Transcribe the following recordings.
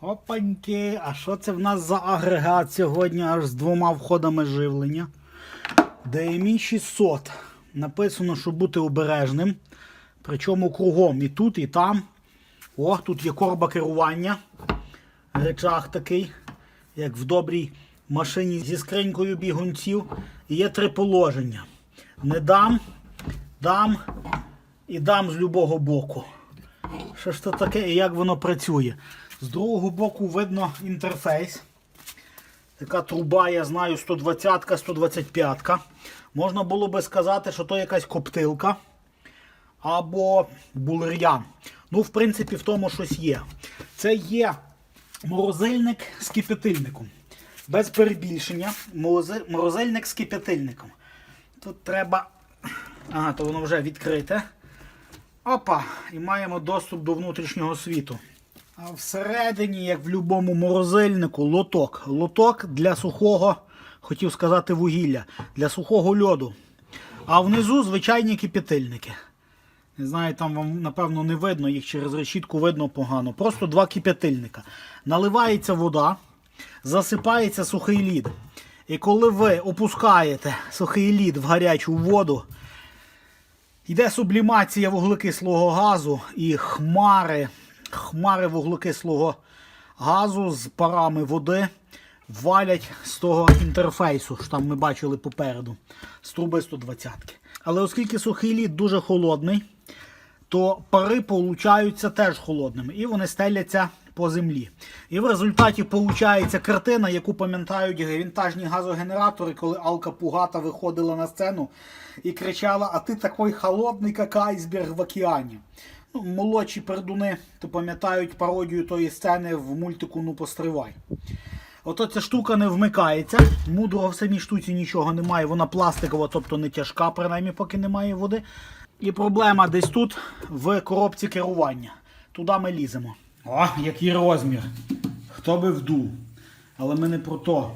Опаньки, а що це в нас за агрегат сьогодні аж з двома входами живлення? DMI 600. Написано, що бути обережним. Причому кругом і тут, і там. О, тут є корба керування. Речах такий, як в добрій машині зі скринькою бігунців. І є три положення. Не дам, дам і дам з любого боку. Що ж це таке і як воно працює? З другого боку видно інтерфейс. Така труба, я знаю, 120-ка, 125-ка. Можна було би сказати, що то якась коптилка або булер'ян. Ну, в принципі, в тому щось є. Це є морозильник з кипятильником. Без перебільшення. Морозильник з кипятильником. Тут треба. Ага, то воно вже відкрите. Опа! І маємо доступ до внутрішнього світу. А всередині, як в будь-якому морозильнику, лоток. Лоток для сухого, хотів сказати, вугілля, для сухого льоду. А внизу звичайні кипятильники. Не знаю, там вам, напевно, не видно, їх через решітку видно погано. Просто два кипятильника. Наливається вода, засипається сухий лід. І коли ви опускаєте сухий лід в гарячу воду, Йде сублімація вуглекислого газу і хмари, хмари вуглекислого газу з парами води валять з того інтерфейсу, що там ми бачили попереду, з труби 120-ки. Але оскільки сухий лід дуже холодний, то пари получаються теж холодними і вони стеляться по землі. І в результаті получається картина, яку пам'ятають вінтажні газогенератори, коли Алка Пугата виходила на сцену і кричала: А ти такий холодний, як айсберг в океані. Ну, молодші пердуни то пам'ятають пародію тої сцени в мультику Ну постривай. Ото ця штука не вмикається. Мудрого в самій штуці нічого немає. Вона пластикова, тобто не тяжка, принаймні, поки немає води. І проблема десь тут в коробці керування. Туди ми ліземо. О, який розмір. Хто би вдув. Але ми не про то.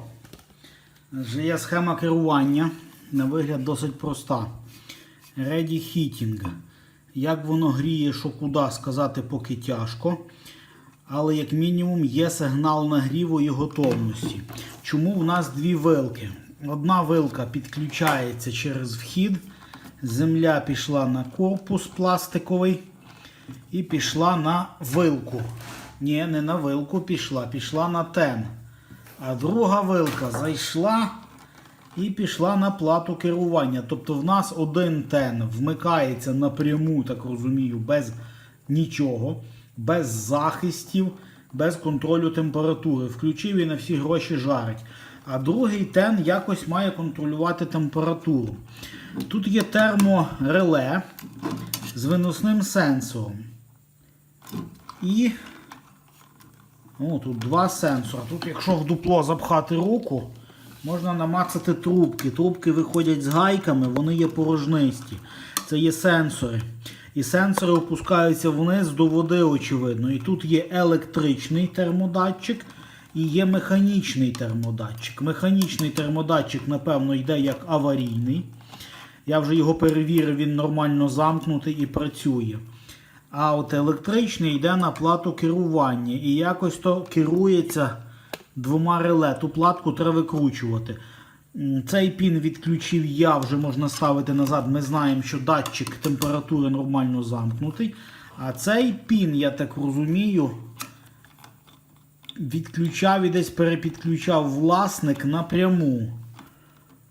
Вже є схема керування. На вигляд досить проста. Ready Heating. Як воно гріє, що куди сказати, поки тяжко. Але як мінімум є сигнал нагріву і готовності. Чому в нас дві вилки? Одна вилка підключається через вхід. Земля пішла на корпус пластиковий і пішла на вилку. Ні, не на вилку пішла, пішла на тен. А друга вилка зайшла і пішла на плату керування. Тобто в нас один тен вмикається напряму, так розумію, без нічого, без захистів, без контролю температури. Включив і на всі гроші жарить. А другий тен якось має контролювати температуру. Тут є термореле з виносним сенсором. І о, тут два сенсори. Тут, якщо в дупло запхати руку, можна намацати трубки. Трубки виходять з гайками, вони є порожнисті. Це є сенсори. І сенсори опускаються вниз до води, очевидно. І тут є електричний термодатчик і є механічний термодатчик. Механічний термодатчик, напевно, йде як аварійний. Я вже його перевірив, він нормально замкнутий і працює. А от електричний йде на плату керування. І якось то керується двома реле. Ту платку треба викручувати. Цей пін відключив я, вже можна ставити назад. Ми знаємо, що датчик температури нормально замкнутий. А цей пін, я так розумію, відключав і десь перепідключав власник напряму.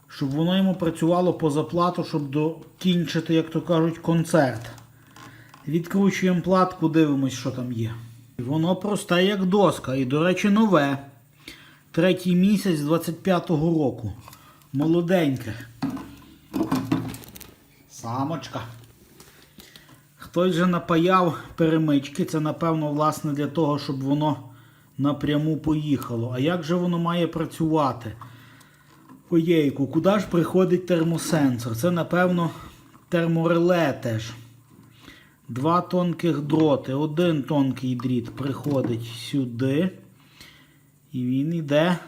Щоб воно йому працювало по заплату, щоб докінчити, як то кажуть, концерт. Відкручуємо платку, дивимось, що там є. Воно просте, як доска. І, до речі, нове. Третій місяць 25-го року. Молоденьке. Самочка. Хтось же напаяв перемички. Це, напевно, власне для того, щоб воно напряму поїхало. А як же воно має працювати? Оєйку, куди ж приходить термосенсор? Це, напевно, термореле теж. Два тонких дроти. Один тонкий дріт приходить сюди. І він йде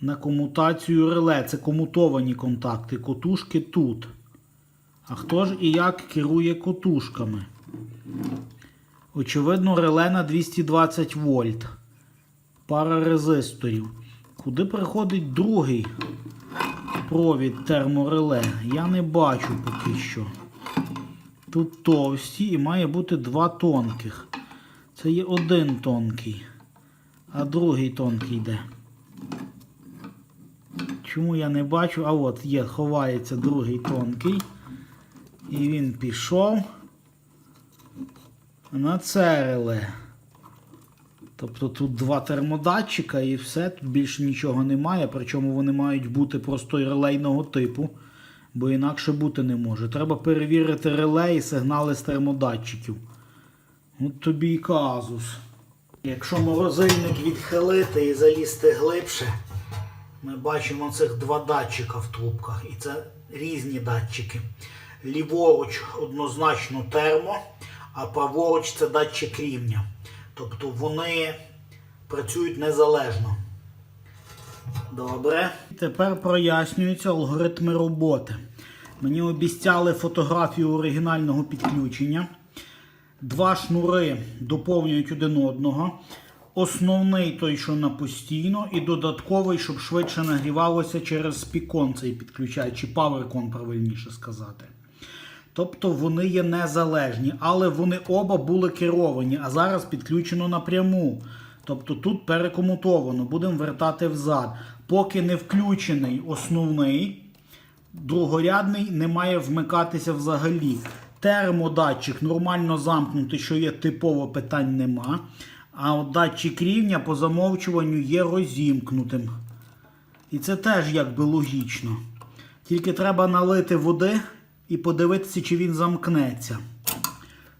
на комутацію реле. Це комутовані контакти. Котушки тут. А хто ж і як керує котушками? Очевидно, реле на 220 вольт. пара резисторів. Куди приходить другий провід термореле? Я не бачу поки що. Тут товсті і має бути два тонких. Це є один тонкий, а другий тонкий де. Чому я не бачу? А от є, ховається другий тонкий. І він пішов на. Тобто тут два термодатчика і все, тут більше нічого немає, причому вони мають бути просто релейного типу, бо інакше бути не може. Треба перевірити реле і сигнали з термодатчиків. От тобі і казус. Якщо морозильник відхилити і залізти глибше, ми бачимо цих два датчика в трубках. І це різні датчики. Ліворуч однозначно термо, а праворуч це датчик рівня. Тобто вони працюють незалежно. Добре. Тепер прояснюються алгоритми роботи. Мені обіцяли фотографію оригінального підключення. Два шнури доповнюють один одного. Основний той, що на постійно, і додатковий, щоб швидше нагрівалося через спікон цей підключач, чи паверкон, правильніше сказати. Тобто вони є незалежні, але вони оба були керовані, а зараз підключено напряму. Тобто тут перекомутовано, будемо вертати взад. Поки не включений основний, другорядний не має вмикатися взагалі. Термодатчик нормально замкнутий, що є типово питань нема. А от датчик рівня по замовчуванню є розімкнутим. І це теж якби логічно. Тільки треба налити води і подивитися, чи він замкнеться.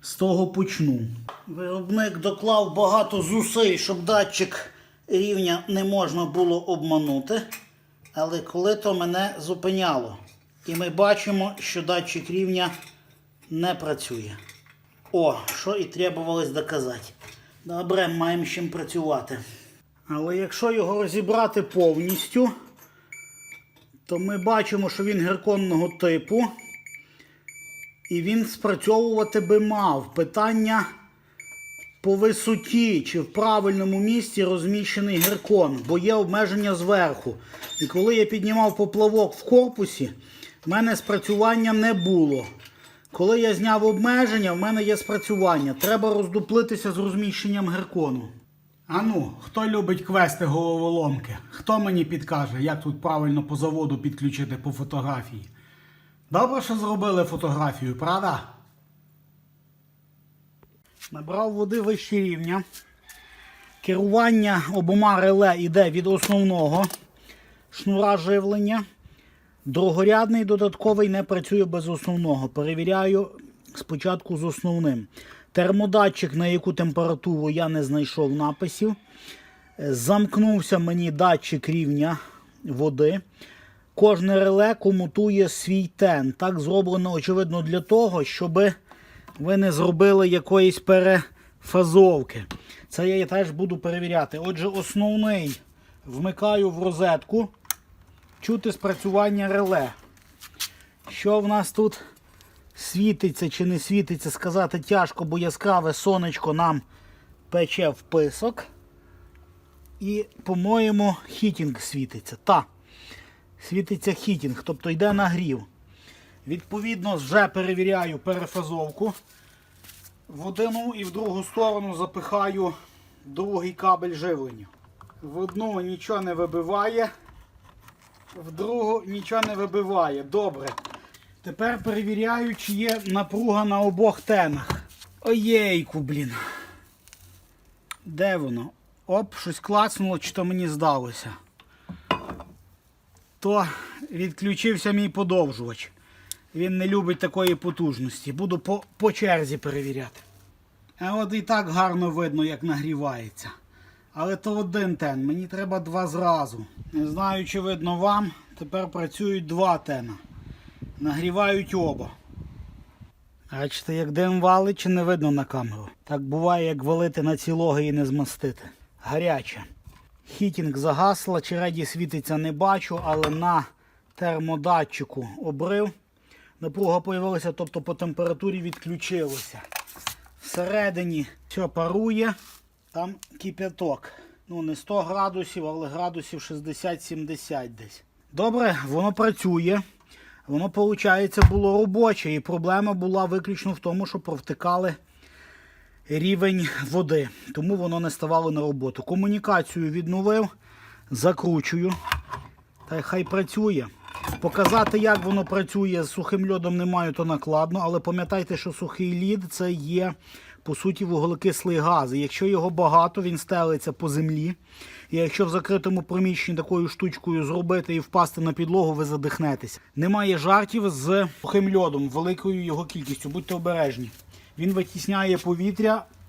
З того почну. Виробник доклав багато зусиль, щоб датчик рівня не можна було обманути. Але коли то мене зупиняло. І ми бачимо, що датчик рівня не працює. О, що і требувалось доказати. Добре, маємо з чим працювати. Але якщо його розібрати повністю, то ми бачимо, що він герконного типу. І він спрацьовувати би мав. Питання по висоті, чи в правильному місці розміщений геркон, бо є обмеження зверху. І коли я піднімав поплавок в корпусі, в мене спрацювання не було. Коли я зняв обмеження, в мене є спрацювання. Треба роздуплитися з розміщенням геркону. А ну, хто любить квести головоломки? Хто мені підкаже, як тут правильно по заводу підключити по фотографії? Добре, що зробили фотографію, правда? Набрав води вище рівня. Керування обома реле йде від основного шнура живлення. Другорядний додатковий не працює без основного. Перевіряю спочатку з основним. Термодатчик, на яку температуру я не знайшов написів. Замкнувся мені датчик рівня води. Кожне реле комутує свій тен. Так зроблено, очевидно, для того, щоб ви не зробили якоїсь перефазовки. Це я теж буду перевіряти. Отже, основний вмикаю в розетку. Чути спрацювання реле. Що в нас тут світиться чи не світиться, сказати тяжко, бо яскраве сонечко нам пече в писок. І, по-моєму, хітінг світиться. Та, світиться хітінг, тобто йде нагрів. Відповідно, вже перевіряю перефазовку. В одну і в другу сторону запихаю другий кабель живлення. В одну нічого не вибиває, в другу нічого не вибиває. Добре. Тепер перевіряю, чи є напруга на обох тенах. Оєйку, блін. Де воно? Оп, щось клацнуло, чи то мені здалося. То відключився мій подовжувач. Він не любить такої потужності. Буду по, по черзі перевіряти. А от і так гарно видно, як нагрівається. Але то один тен, мені треба два зразу. Не знаю, чи видно вам. Тепер працюють два тена. Нагрівають оба. Бачите, як дим валить, чи не видно на камеру. Так буває, як валити на цілоги і не змастити. Гаряче. Хітінг загасла, череді світиться не бачу, але на термодатчику обрив. Напруга появилася, тобто по температурі відключилося. Всередині все парує, там кипяток. ну не 100 градусів, але градусів 60-70 десь. Добре, воно працює. Воно, виходить, було робоче, і проблема була виключно в тому, що провтикали рівень води, тому воно не ставало на роботу. Комунікацію відновив, закручую, та хай працює. Показати, як воно працює з сухим льодом не маю, то накладно, але пам'ятайте, що сухий лід це є, по суті, вуглекислий газ. І якщо його багато, він стелиться по землі. І якщо в закритому приміщенні такою штучкою зробити і впасти на підлогу, ви задихнетесь. Немає жартів з сухим льодом, великою його кількістю. Будьте обережні. Він витісняє повітря